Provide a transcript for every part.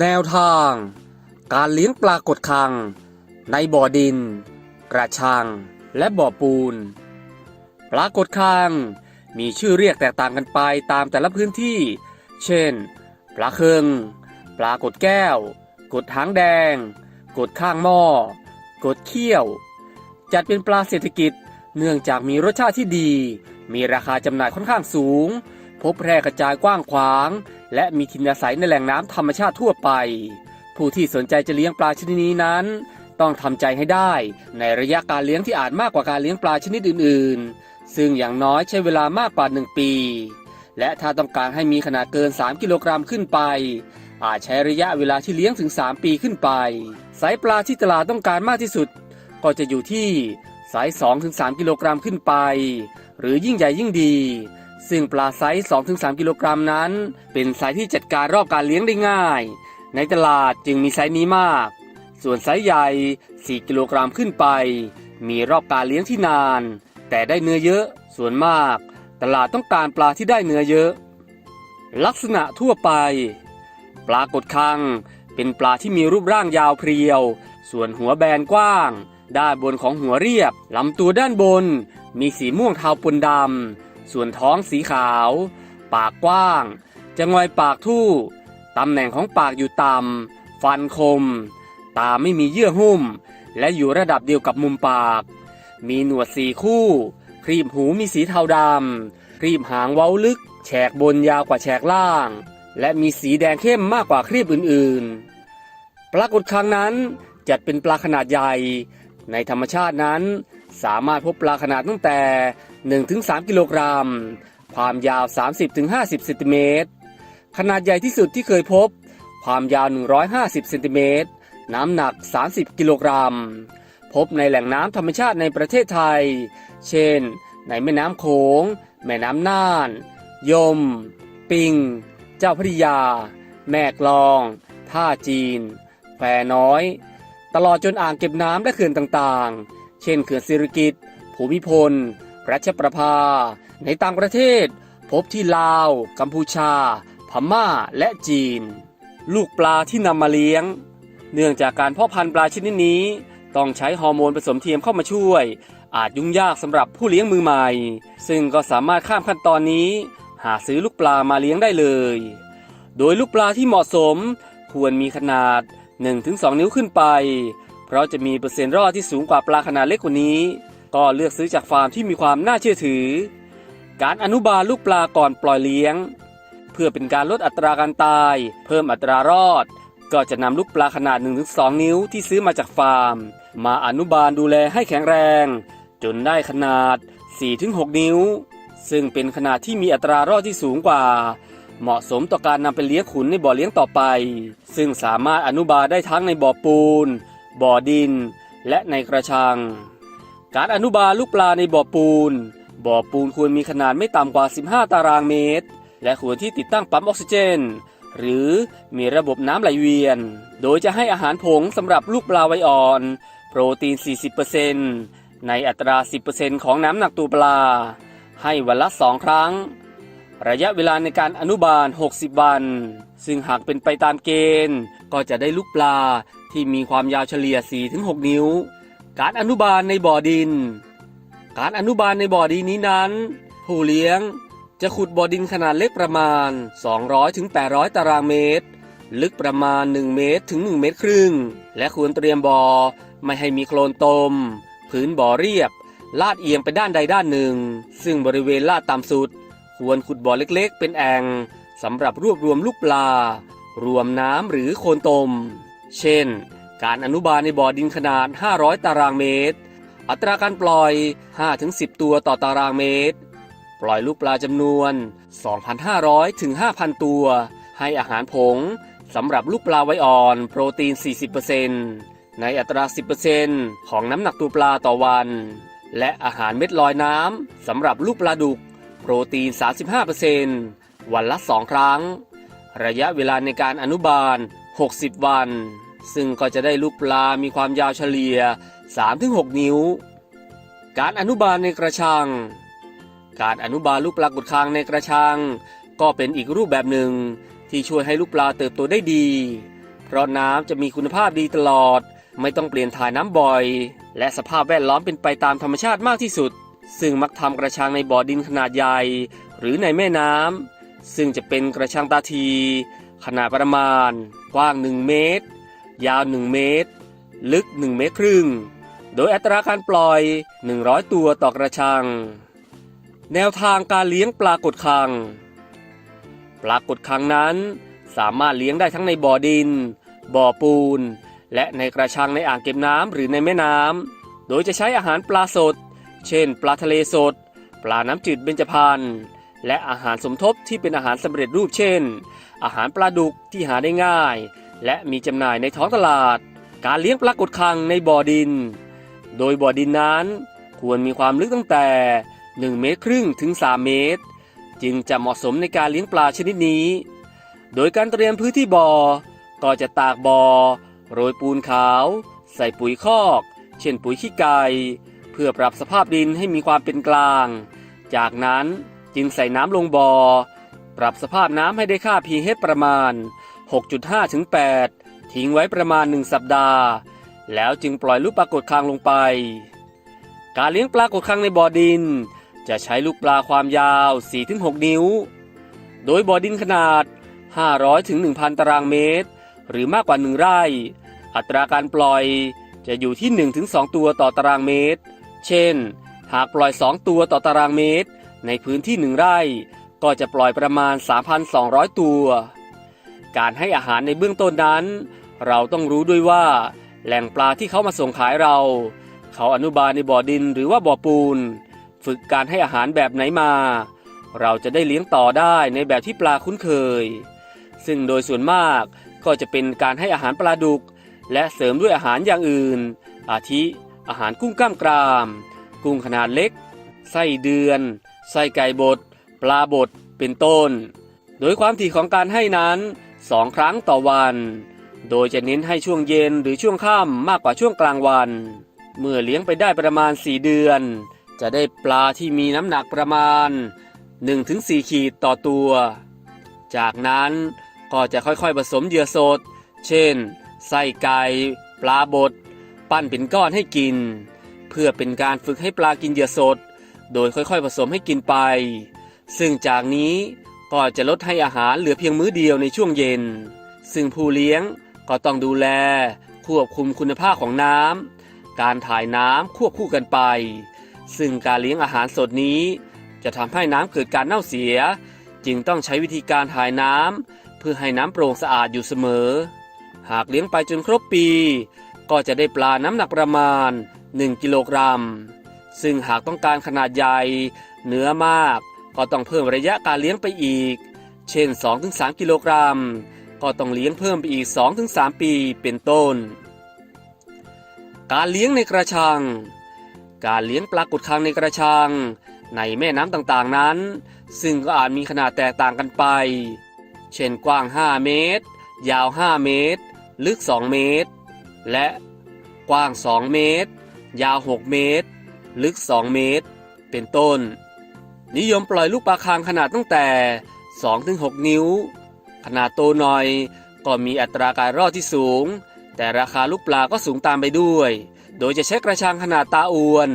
แนวทาง การเลี้ยงปลากดคัง ในบ่อดิน กระชัง และบ่อปูน ปลากดคัง มีชื่อเรียกแตกต่างกันไปตามแต่ละพื้นที่ เช่น ปลาเคืองปลากดแก้ว กดหางแดง กดข้างหม้อ กดเขี้ยว จัดเป็นปลาเศรษฐกิจเนื่องจากมีรสชาติที่ดี มีราคาจำหน่ายค่อนข้างสูง พบแพร่กระจายกว้างขวาง และมีทินอาศัยในแหล่งน้ำธรรมชาติทั่วไป ผู้ที่สนใจจะเลี้ยงปลาชนิดนี้นั้น ต้องทำใจให้ได้ ในระยะการเลี้ยงที่อาจมากกว่าการเลี้ยงปลาชนิดอื่น ๆ ซึ่งอย่างน้อยใช้เวลามากกว่า 1 ปี และถ้าต้องการให้มีขนาดเกิน 3 กิโลกรัมขึ้นไป อาจใช้ระยะเวลาที่เลี้ยงถึง 3 ปีขึ้นไปไซส์ปลาที่ตลาดต้องการมากที่สุด ก็จะอยู่ที่ไซส์2-3 กิโลกรัมขึ้นไป หรือยิ่งใหญ่ยิ่งดี ซึ่งปลาไซส์ 2-3 กิโลกรัมนั้น เป็นไซส์ที่จัดการรอบการเลี้ยงได้ง่าย ในตลาดจึงมีไซส์นี้มาก ส่วนไซส์ใหญ่ 4 กิโลกรัมขึ้นไป มีรอบการเลี้ยงที่นาน แต่ได้เนื้อเยอะ ส่วนมาก ตลาดต้องการปลาที่ได้เนื้อเยอะ ลักษณะทั่วไป ปลากดคัง เป็นปลาที่มีรูปร่างยาวเพรียว ส่วนหัวแบนกว้าง ด้านบนของหัวเรียบลำตัวด้านบน มีสีม่วงเทาปนดำ ส่วนท้องสีขาว ปากกว้าง จะงอยปากทู่ ตำแหน่งของปากอยู่ต่ำ ฟันคม ตาไม่มีเยื่อหุ้ม และอยู่ระดับเดียวกับมุมปาก มีหนวดสีคู่ ครีบหูมีสีเทาดำ ครีบหางเว้าลึก แฉกบนยาวกว่าแฉกล่าง และมีสีแดงเข้มมากกว่าครีบอื่นๆปลากดคังนั้นจัดเป็นปลาขนาดใหญ่ ในธรรมชาตินั้น สามารถพบปลาขนาดตั้งแต่ 1-3 กิโลกรัม ความยาว 30-50เซนติเมตร ขนาดใหญ่ที่สุดที่เคยพบ ความยาว 150เซนติเมตร น้ำหนัก 30 กิโลกรัม พบในแหล่งน้ำธรรมชาติในประเทศไทย เช่น ในแม่น้ำโขง แม่น้ำน่าน ยม ปิง เจ้าพระยา แม่กลอง ท่าจีน แควน้อย ตลอดจนอ่างเก็บน้ำและเขื่อนต่างๆ เช่นเขื่อนสิริกิตภูมิพล รัชประภา ในต่างประเทศ พบที่ลาว กัมพูชา พม่าและจีน ลูกปลาที่นำมาเลี้ยง เนื่องจากการเพาะพันธุ์ปลาชนิดนี้ ต้องใช้ฮอร์โมนผสมเทียมเข้ามาช่วย อาจยุ่งยากสำหรับผู้เลี้ยงมือใหม่ ซึ่งก็สามารถข้ามขั้นตอนนี้ หาซื้อลูกปลามาเลี้ยงได้เลย โดยลูกปลาที่เหมาะสม ควรมีขนาด 1-2 นิ้วขึ้นไป เพราะจะมีเปอร์เซ็นต์รอดที่สูงกว่าปลาขนาดเล็กกว่านี้ ก็เลือกซื้อจากฟาร์มที่มีความน่าเชื่อถือ การอนุบาลลูกปลาก่อนปล่อยเลี้ยง เพื่อเป็นการลดอัตราการตาย เพิ่มอัตรารอด ก็จะนำลูกปลาขนาด 1-2 นิ้วที่ซื้อมาจากฟาร์ม มาอนุบาลดูแลให้แข็งแรง จนได้ขนาด 4-6 นิ้ว ซึ่งเป็นขนาดที่มีอัตรารอดที่สูงกว่าเหมาะสมต่อการนำไปเลี้ยงขุนในบ่อเลี้ยงต่อไป ซึ่งสามารถอนุบาลได้ทั้งในบ่อปูน บ่อดิน และในกระชัง การอนุบาลลูกปลาในบ่อปูน บ่อปูนควรมีขนาดไม่ต่ำกว่า 15 ตารางเมตร และควรที่ติดตั้งปั๊มออกซิเจน หรือมีระบบน้ำไหลเวียน โดยจะให้อาหารผงสำหรับลูกปลาไวอ่อน โปรตีน 40%ในอัตรา 10%ของน้ำหนักตัวปลา ให้วันละ 2 ครั้งระยะเวลาในการอนุบาล 60 วัน ซึ่งหากเป็นไปตามเกณฑ์ ก็จะได้ลูกปลา ที่มีความยาวเฉลี่ย 4-6 นิ้ว การอนุบาลในบ่อดิน การอนุบาลในบ่อดินนี้นั้น ผู้เลี้ยงจะขุดบ่อดินขนาดเล็กประมาณ 200-800 ตารางเมตร ลึกประมาณ 1 เมตรถึง 1 เมตรครึ่ง และควรเตรียมบ่อไม่ให้มีโคลนตม พื้นบ่อเรียบ ลาดเอียงไปด้านใดด้านหนึ่ง ซึ่งบริเวณลาดต่ำสุด ควรขุดบ่อเล็กๆ เป็นแอ่งสำหรับรวบรวมลูกปลา รวมน้ำหรือโคลนตม เช่น การอนุบาลในบ่อดินขนาด 500 ตารางเมตร อัตราการปล่อย 5-10 ตัวต่อตารางเมตร ปล่อยลูกปลาจำนวน 2,500-5,000 ตัว ให้อาหารผงสำหรับลูกปลาไวอ่อน โปรตีน 40%ในอัตรา 10%ของน้ำหนักตัวปลาต่อวัน และอาหารเม็ดลอยน้ำสำหรับลูกปลาดุก โปรตีน 35%วันละ 2 ครั้ง ระยะเวลาในการอนุบาล 60 วัน ซึ่งก็จะได้ลูกปลา มีความยาวเฉลี่ย 3-6 นิ้ว การอนุบาลในกระชัง การอนุบาลลูกปลากดคางในกระชัง ก็เป็นอีกรูปแบบหนึ่งที่ช่วยให้ลูกปลาเติบโตได้ดี เพราะน้ำจะมีคุณภาพดีตลอด ไม่ต้องเปลี่ยนถ่ายน้ำบ่อย และสภาพแวดล้อมเป็นไปตามธรรมชาติมากที่สุด ซึ่งมักทำกระชังในบ่อดินขนาดใหญ่ หรือในแม่น้ำซึ่งจะเป็นกระชังตาที ขนาดประมาณ กว้าง 1 เมตร ยาว 1 เมตร ลึก 1 เมตรครึ่ง โดยอัตราการปล่อย 100 ตัวต่อกระชัง แนวทางการเลี้ยงปลากดคัง ปลากดคังนั้น สามารถเลี้ยงได้ทั้งในบ่อดิน บ่อปูน และในกระชังในอ่างเก็บน้ำหรือในแม่น้ำ โดยจะใช้อาหารปลาสด เช่น ปลาทะเลสด ปลาน้ำจืดเบญจพรรณและอาหารสมทบที่เป็นอาหารสำเร็จรูปเช่น อาหารปลาดุกที่หาได้ง่าย และมีจำหน่ายในท้องตลาด การเลี้ยงปลากดคังในบ่อดิน โดยบ่อดินนั้นควรมีความลึกตั้งแต่ 1 เมตรครึ่งถึง 3 เมตร จึงจะเหมาะสมในการเลี้ยงปลาชนิดนี้ โดยการเตรียมพื้นที่บ่อ ก็จะตากบ่อโรยปูนขาว ใส่ปุ๋ยคอก เช่นปุ๋ยขี้ไก่เพื่อปรับสภาพดินให้มีความเป็นกลาง จากนั้นจึงใส่น้ำลงบ่อ ปรับสภาพน้ำให้ได้ค่า pH ประมาณ 6.5 ถึง 8 ทิ้งไว้ประมาณ 1 สัปดาห์ แล้วจึงปล่อยลูกปลากดคางลงไป การเลี้ยงปลากดคางในบ่อดิน จะใช้ลูกปลาความยาว 4-6 นิ้ว โดยบ่อดินขนาด 500-1,000 ตารางเมตร หรือมากกว่า 1 ไร่ อัตราการปล่อยจะอยู่ที่ 1-2 ตัวต่อตารางเมตร เช่น หากปล่อย 2 ตัวต่อตารางเมตร ในพื้นที่ 1 ไร่ ก็จะปล่อยประมาณ 3,200 ตัว การให้อาหารในเบื้องต้นนั้น เราต้องรู้ด้วยว่า แหล่งปลาที่เขามาส่งขายเรา เขาอนุบาลในบ่อดินหรือว่าบ่อปูน ฝึกการให้อาหารแบบไหนมา เราจะได้เลี้ยงต่อได้ในแบบที่ปลาคุ้นเคย ซึ่งโดยส่วนมากก็จะเป็นการให้อาหารปลาดุก และเสริมด้วยอาหารอย่างอื่น อาทิ อาหารกุ้งกล้ามกราม กุ้งขนาดเล็ก ไส้เดือน ไส้ไก่บด ปลาบดเป็นต้น โดยความถี่ของการให้นั้นสองครั้งต่อวัน โดยจะเน้นให้ช่วงเย็นหรือช่วงค่ำมากกว่าช่วงกลางวัน เมื่อเลี้ยงไปได้ประมาณ 4 เดือน จะได้ปลาที่มีน้ำหนักประมาณ 1-4 ขีดต่อตัว จากนั้นก็จะค่อยๆผสมเหยื่อสด เช่น ไส้ไก่ ปลาบด ปั้นเป็นก้อนให้กิน เพื่อเป็นการฝึกให้ปลากินเหยื่อสด โดยค่อยๆผสมให้กินไป ซึ่งจากนี้ก็จะลดให้อาหารเหลือเพียงมื้อเดียวในช่วงเย็น ซึ่งผู้เลี้ยงก็ต้องดูแล ควบคุมคุณภาพของน้ำการถ่ายน้ำควบคู่กันไป ซึ่งการเลี้ยงอาหารสดนี้ จะทำให้น้ำเกิดการเน่าเสีย จึงต้องใช้วิธีการถ่ายน้ำเพื่อให้น้ำโปร่งสะอาดอยู่เสมอ หากเลี้ยงไปจนครบปี ก็จะได้ปลาน้ำหนักประมาณ 1 กิโลกรัม ซึ่งหากต้องการขนาดใหญ่ เนื้อมาก ก็ต้องเพิ่มระยะการเลี้ยงไปอีก เช่น 2-3 กิโลกรัม ก็ต้องเลี้ยงเพิ่มไปอีก 2-3 ปีเป็นต้น การเลี้ยงในกระชัง การเลี้ยงปลากดคังในกระชัง ในแม่น้ำต่างๆนั้น ซึ่งก็อาจมีขนาดแตกต่างกันไป เช่นกว้าง 5 เมตร ยาว 5 เมตร ลึก 2 เมตร และกว้าง 2 เมตร ยาว 6 เมตร ลึก 2 เมตร เป็นต้น นิยมปล่อยลูกปลาคางขนาดตั้งแต่ 2-6 นิ้ว ขนาดโตหน่อย ก็มีอัตราการรอดที่สูง แต่ราคาลูกปลาก็สูงตามไปด้วย โดยจะใช้กระชังขนาดตาอวน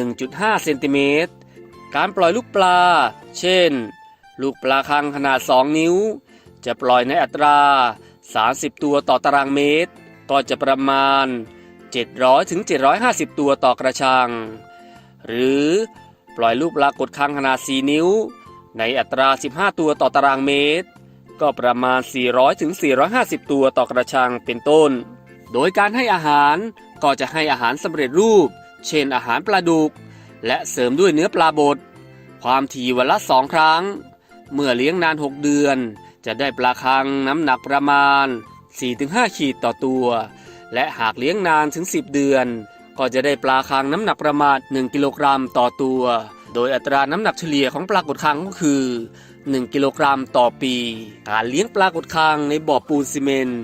1.5 เซนติเมตร การปล่อยลูกปลา เช่น ลูกปลาคังขนาด 2 นิ้ว จะปล่อยในอัตรา 30 ตัวต่อตารางเมตร ก็จะประมาณ 700ถึง750 ตัวต่อกระชัง หรือ ปล่อยลูกปลากดคังขนาด 4 นิ้ว ในอัตรา 15 ตัวต่อตารางเมตร ก็ประมาณ 400ถึง450ตัวต่อกระชังเป็นต้น โดยการให้อาหารก็จะให้อาหารสำเร็จรูป เช่นอาหารปลาดุก และเสริมด้วยเนื้อปลาบด ความถี่วันละสองครั้ง เมื่อเลี้ยงนาน 6 เดือน จะได้ปลาคังน้ำหนักประมาณ 4-5 ขีดต่อตัว และหากเลี้ยงนานถึง 10 เดือน ก็จะได้ปลาคังน้ำหนักประมาณ 1 กิโลกรัมต่อตัว โดยอัตราน้ำหนักเฉลี่ยของปลากดคังก็คือ 1 กิโลกรัมต่อปี การเลี้ยงปลากดคังในบ่อปูนซีเมนต์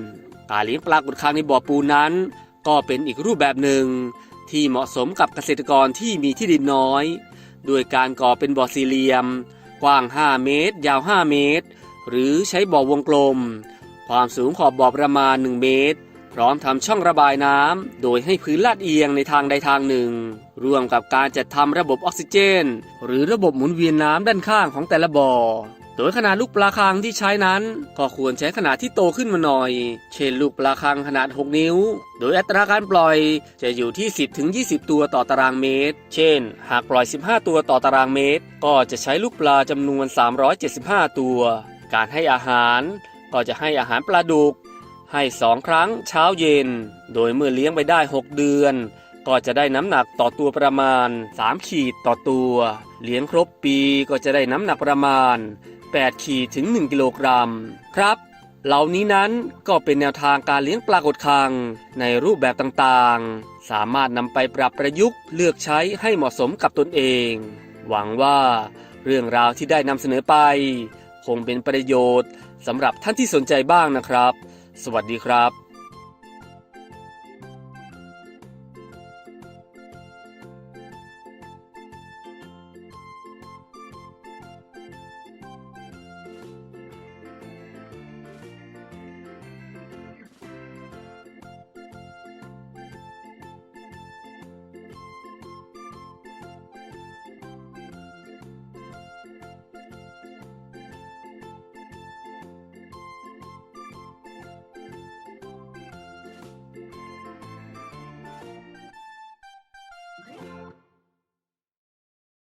การเลี้ยงปลากดคังในบ่อปูนนั้น ก็เป็นอีกรูปแบบหนึ่ง ที่เหมาะสมกับเกษตรกรที่มีที่ดินน้อยด้วยการก่อเป็นบ่อสี่เหลี่ยม กว้าง 5 เมตร ยาว 5 เมตร หรือใช้บ่อวงกลมคความสูงขอบบ่อประมาณ 1 เมตร พร้อมทำช่องระบายน้ำ โดยให้พื้นลาดเอียงในทางใดทางหนึ่ง ร่วมกับการจัดทำระบบออกซิเจน หรือระบบหมุนเวียนน้ำด้านข้างของแต่ละบ่อ โดยขนาดลูกปลาคังที่ใช้นั้น ก็ควรใช้ขนาดที่โตขึ้นมาหน่อย เช่นลูกปลาคังขนาด 6 นิ้ว โดยอัตราการปล่อยจะอยู่ที่ 10ถึง20 ตัวต่อตารางเมตร เช่น หากปล่อย 15 ตัวต่อตารางเมตร ก็จะใช้ลูกปลาจำนวน 375 ตัว การให้อาหารก็จะให้อาหารปลาดุก ให้สองครั้งเช้าเย็น โดยเมื่อเลี้ยงไปได้ 6 เดือน ก็จะได้น้ำหนักต่อตัวประมาณ 3 ขีดต่อตัว เลี้ยงครบปีก็จะได้น้ำหนักประมาณ 8 ขีดถึง 1 กิโลกรัม ครับ เหล่านี้นั้นก็เป็นแนวทางการเลี้ยงปลากดคัง ในรูปแบบต่างๆ สามารถนำไปปรับประยุกต์เลือกใช้ให้เหมาะสมกับตนเอง หวังว่าเรื่องราวที่ได้นำเสนอไป คงเป็นประโยชน์สำหรับท่านที่สนใจบ้างนะครับ สวัสดีครับ